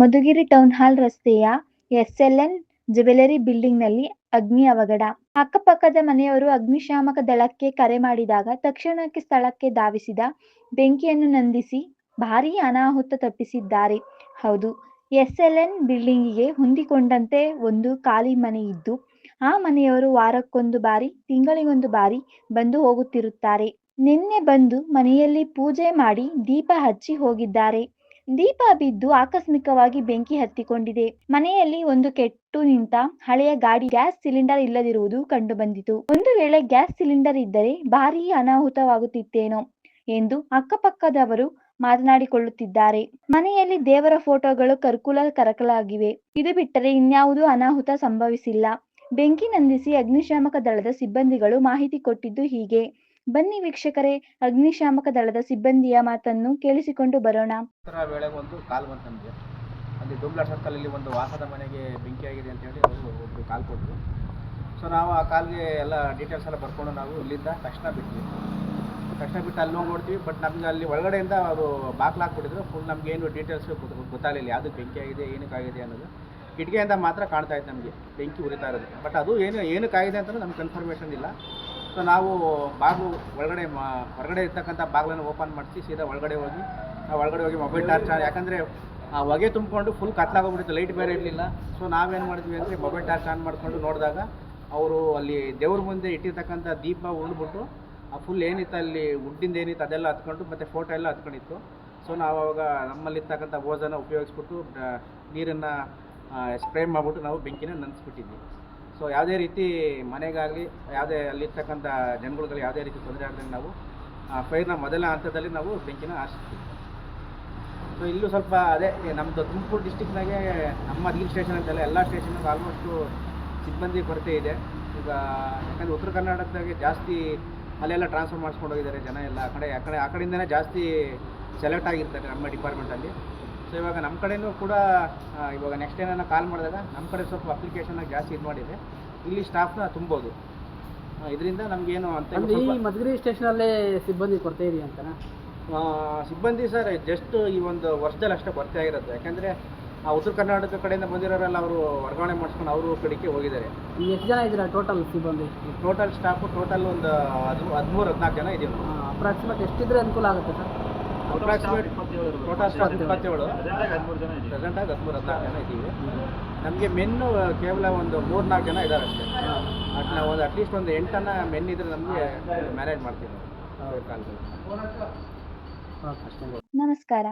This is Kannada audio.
ಮಧುಗಿರಿ ಟೌನ್ ಹಾಲ್ ರಸ್ತೆಯ ಎಸ್ಎಲ್ಎನ್ ಜ್ಯುವೆಲರಿ ಬಿಲ್ಡಿಂಗ್ನಲ್ಲಿ ಅಗ್ನಿ ಅವಘಡ. ಅಕ್ಕಪಕ್ಕದ ಮನೆಯವರು ಅಗ್ನಿಶಾಮಕ ದಳಕ್ಕೆ ಕರೆ ಮಾಡಿದಾಗ ತಕ್ಷಣಕ್ಕೆ ಸ್ಥಳಕ್ಕೆ ಧಾವಿಸಿದ ಬೆಂಕಿಯನ್ನು ನಂದಿಸಿ ಭಾರೀ ಅನಾಹುತ ತಪ್ಪಿಸಿದ್ದಾರೆ. ಹೌದು, ಎಸ್ಎಲ್ಎನ್ ಬಿಲ್ಡಿಂಗಿಗೆ ಹೊಂದಿಕೊಂಡಂತೆ ಒಂದು ಖಾಲಿ ಮನೆ ಇದ್ದು, ಆ ಮನೆಯವರು ವಾರಕ್ಕೊಂದು ಬಾರಿ, ತಿಂಗಳಿಗೊಂದು ಬಾರಿ ಬಂದು ಹೋಗುತ್ತಿರುತ್ತಾರೆ. ನಿನ್ನೆ ಬಂದು ಮನೆಯಲ್ಲಿ ಪೂಜೆ ಮಾಡಿ ದೀಪ ಹಚ್ಚಿ ಹೋಗಿದ್ದಾರೆ. ದೀಪ ಬಿದ್ದು ಆಕಸ್ಮಿಕವಾಗಿ ಬೆಂಕಿ ಹತ್ತಿಕೊಂಡಿದೆ. ಮನೆಯಲ್ಲಿ ಒಂದು ಕೆಟ್ಟು ನಿಂತ ಹಳೆಯ ಗಾಡಿ ಗ್ಯಾಸ್ ಸಿಲಿಂಡರ್ ಇಲ್ಲದಿರುವುದು ಕಂಡುಬಂದಿತು ಒಂದು ವೇಳೆ ಗ್ಯಾಸ್ ಸಿಲಿಂಡರ್ ಇದ್ದರೆ ಭಾರೀ ಅನಾಹುತವಾಗುತ್ತಿತ್ತೇನೋ ಎಂದು ಅಕ್ಕಪಕ್ಕದವರು ಮಾತನಾಡಿಕೊಳ್ಳುತ್ತಿದ್ದಾರೆ. ಮನೆಯಲ್ಲಿ ದೇವರ ಫೋಟೋಗಳು ಕರ್ಕುಲ ಕರಕಲಾಗಿವೆ. ಇದು ಬಿಟ್ಟರೆ ಇನ್ಯಾವುದೂ ಅನಾಹುತ ಸಂಭವಿಸಿಲ್ಲ. ಬೆಂಕಿ ನಂದಿಸಿ ಅಗ್ನಿಶಾಮಕ ದಳದ ಸಿಬ್ಬಂದಿಗಳು ಮಾಹಿತಿ ಕೊಟ್ಟಿದ್ದು ಹೀಗೆ. ಬನ್ನಿ ವೀಕ್ಷಕರೇ, ಅಗ್ನಿಶಾಮಕ ದಳದ ಸಿಬ್ಬಂದಿಯ ಮಾತನ್ನು ಕೇಳಿಸಿಕೊಂಡು ಬರೋಣ. ವೇಳೆ ಒಂದು ಕಾಲ್ ಬಂತು ನಮಗೆ ಅಲ್ಲಿ ದುಂಬ್ಲ ಸರ್ಕಲಲ್ಲಿ ಒಂದು ವಾಸದ ಮನೆಗೆ ಬೆಂಕಿ ಆಗಿದೆ ಅಂತೇಳಿ ಅವರು ಒಬ್ಬರು ಕಾಲ್ ಕೊಟ್ಟರು. ಸೊ ನಾವು ಆ ಕಾಲ್ಗೆ ಎಲ್ಲ ಡೀಟೇಲ್ಸ್ ಎಲ್ಲ ಬರ್ಕೊಂಡು ನಾವು ಇಲ್ಲಿಂದ ತಕ್ಷಣ ಬಿಟ್ವಿ ತಕ್ಷಣ ಬಿಟ್ಟು ಅಲ್ಲಿ ಹೋಗಿ ನೋಡ್ತೀವಿ ಬಟ್ ನಮ್ಗೆ ಅಲ್ಲಿ ಒಳಗಡೆಯಿಂದ ಅವರು ಬಾಕ್ಲು ಹಾಕ್ಬಿಟ್ಟಿದ್ರು. ಫುಲ್ ನಮ್ಗೆ ಏನು ಡೀಟೇಲ್ಸ್ ಗೊತ್ತಾಗಲಿಲ್ಲ. ಯಾವುದು ಬೆಂಕಿ ಆಗಿದೆ ಏನಕ್ಕಾಗಿದೆ ಅನ್ನೋದು. ಕಿಟಕಿಯಿಂದ ಮಾತ್ರ ಕಾಣ್ತಾ ಇತ್ತು ನಮಗೆ ಬೆಂಕಿ ಉರಿತಾ ಇರೋದು. ಬಟ್ ಅದು ಏನು ಏನಕ್ಕಾಗಿದೆ ಅಂತಂದ್ರೆ ನಮ್ಗೆ ಕನ್ಫರ್ಮೇಷನ್ ಇಲ್ಲ. ಸೊ ನಾವು ಬಾಗಿಲು ಒಳಗಡೆ ಹೊರಗಡೆ ಇರ್ತಕ್ಕಂಥ ಬಾಗಿಲನ್ನು ಓಪನ್ ಮಾಡಿಸಿ ಸೀದಾ ಒಳಗಡೆ ಹೋಗಿ ನಾವು ಒಳಗಡೆ ಹೋಗಿ ಮೊಬೈಲ್ ಟಾರ್ಚ್ ಆನ್ ಯಾಕಂದರೆ ಆ ಹೊಗೆ ತುಂಬಿಕೊಂಡು ಫುಲ್ ಕತ್ಲಾಗೋಗ್ಬಿಟ್ಟಿತ್ತು ಲೈಟ್ ಬೇರೆ ಇರಲಿಲ್ಲ. ಸೊ ನಾವೇನು ಮಾಡಿದ್ವಿ ಅಂದರೆ ಮೊಬೈಲ್ ಟಾರ್ಚ್ ಆನ್ ಮಾಡಿಕೊಂಡು ನೋಡಿದಾಗ ಅವರು ಅಲ್ಲಿ ದೇವ್ರ ಮುಂದೆ ಇಟ್ಟಿರ್ತಕ್ಕಂಥ ದೀಪ ಉಳಿದ್ಬಿಟ್ಟು ಆ ಫುಲ್ ಏನಿತ್ತು ಅಲ್ಲಿ ವುಡ್ಡಿಂದ ಏನಿತ್ತು ಅದೆಲ್ಲ ಹತ್ಕೊಂಡು ಮತ್ತು ಫೋಟೋ ಎಲ್ಲ ಹತ್ಕೊಂಡಿತ್ತು. ಸೊ ನಾವು ಅವಾಗ ನಮ್ಮಲ್ಲಿರ್ತಕ್ಕಂಥ ಓಜನ್ನು ಉಪಯೋಗಿಸ್ಬಿಟ್ಟು ನೀರನ್ನು ಸ್ಪ್ರೇ ಮಾಡಿಬಿಟ್ಟು ನಾವು ಬೆಂಕಿನ ನಂದಿಸ್ಬಿಟ್ಟಿದ್ವಿ. ಸೊ ಯಾವುದೇ ರೀತಿ ಮನೆಗಾಗಲಿ, ಯಾವುದೇ ಅಲ್ಲಿರ್ತಕ್ಕಂಥ ಜನಗಳಿಗೆ ಯಾವುದೇ ರೀತಿ ತೊಂದರೆ ಆಗದಂಗೆ ನಾವು ಫೈರ್ನ ಮೊದಲ ಹಂತದಲ್ಲಿ ನಾವು ಬೆಂಕಿನ ಆರಿಸ್ತೀವಿ ಸೊ ಇಲ್ಲೂ ಸ್ವಲ್ಪ ಅದೇ ನಮ್ಮದು ತುಮಕೂರು ಡಿಸ್ಟಿಕ್ನಾಗೆ ನಮ್ಮ ಹಿಲ್ ಸ್ಟೇಷನ್ ಅಂತೆಲ್ಲ ಎಲ್ಲ ಸ್ಟೇಷನ್ಗೆ ಆಲ್ಮೋಸ್ಟು ಸಿಬ್ಬಂದಿ ಕೊರತೆ ಇದೆ. ಈಗ ಯಾಕಂದರೆ ಉತ್ತರ ಕರ್ನಾಟಕದಾಗೆ ಜಾಸ್ತಿ ಅಲ್ಲೆಲ್ಲ ಟ್ರಾನ್ಸ್ಫರ್ ಮಾಡಿಸ್ಕೊಂಡು ಹೋಗಿದ್ದಾರೆ ಜನ ಎಲ್ಲ. ಆ ಕಡೆ ಆ ಕಡೆ, ಆ ಕಡೆಯಿಂದನೇ ಜಾಸ್ತಿ ಸೆಲೆಕ್ಟ್ ಆಗಿರ್ತಾರೆ ನಮ್ಮ ಡಿಪಾರ್ಟ್ಮೆಂಟಲ್ಲಿ ಸೊ ಇವಾಗ ನಮ್ಮ ಕಡೆನೂ ಕೂಡ ಇವಾಗ ನೆಕ್ಸ್ಟ್ ಏನನ್ನ ಕಾಲ್ ಮಾಡಿದಾಗ ನಮ್ಮ ಕಡೆ ಸ್ವಲ್ಪ ಅಪ್ಲಿಕೇಶನ್ ಜಾಸ್ತಿ ಇದು ಮಾಡಿದೆ. ಇಲ್ಲಿ ಸ್ಟಾಫ್ನ ತುಂಬೋದು. ಇದರಿಂದ ನಮಗೇನು ಅಂತ ಈ ಮಧುಗಿರಿ ಸ್ಟೇಷನಲ್ಲೇ ಸಿಬ್ಬಂದಿ ಕೊರತೆ ಇದೆಯಾ ಅಂತನಾ? ಸಿಬ್ಬಂದಿ ಸರ್ ಜಸ್ಟ್ ಈ ಒಂದು ವರ್ಷದಲ್ಲಿ ಅಷ್ಟೇ ಕೊರತೆ ಆಗಿರೋದು ಯಾಕೆಂದರೆ ಆ ಉತ್ತರ ಕರ್ನಾಟಕ ಕಡೆಯಿಂದ ಬಂದಿರೋರೆಲ್ಲ ಅವರು ವರ್ಗಾವಣೆ ಮಾಡಿಸ್ಕೊಂಡು ಅವರು ಕಡೆಗೆ ಹೋಗಿದ್ದಾರೆ. ಎಷ್ಟು ಜನ ಇದ್ದೀರಾ ಟೋಟಲ್ ಸಿಬ್ಬಂದಿ? ಟೋಟಲ್ ಸ್ಟಾಫು ಟೋಟಲ್ ಒಂದು ಹದಿಮೂ ಹದಿಮೂರು ಹದಿನಾಲ್ಕು ಜನ ಇದೀವಿ. ಅಪ್ರಾಕ್ಸಿಮೇಟ್ ಎಷ್ಟಿದ್ರೆ ಅನುಕೂಲ ಆಗುತ್ತೆ ಸರ್ ಅಪ್ರಾಕ್ಸಿಮೇಟ್ ಟೋಟಲ್ ಸ್ಟಾಫ್ ಇಪ್ಪತ್ತೇಳು. ಪ್ರೆಸೆಂಟಾಗಿ ಹದಿಮೂರು ಹದಿನಾಲ್ಕು ಜನ ಇದ್ದೀವಿ. ನಮಗೆ ಮೆನ್ನು ಕೇವಲ ಒಂದು ಮೂರು ನಾಲ್ಕು ಜನ ಇದ್ದಾರೆ ಅಷ್ಟೇ. ಅಟ್ ನಾವು ಒಂದು ಅಟ್ಲೀಸ್ಟ್ ಒಂದು ಎಂಟನ್ನ ಮೆನ್ ಇದ್ರೆ ನಮಗೆ ಮ್ಯಾನೇಜ್ ಮಾಡ್ತೀವಿ. ಕಾಲದಲ್ಲಿ. ನಮಸ್ಕಾರ.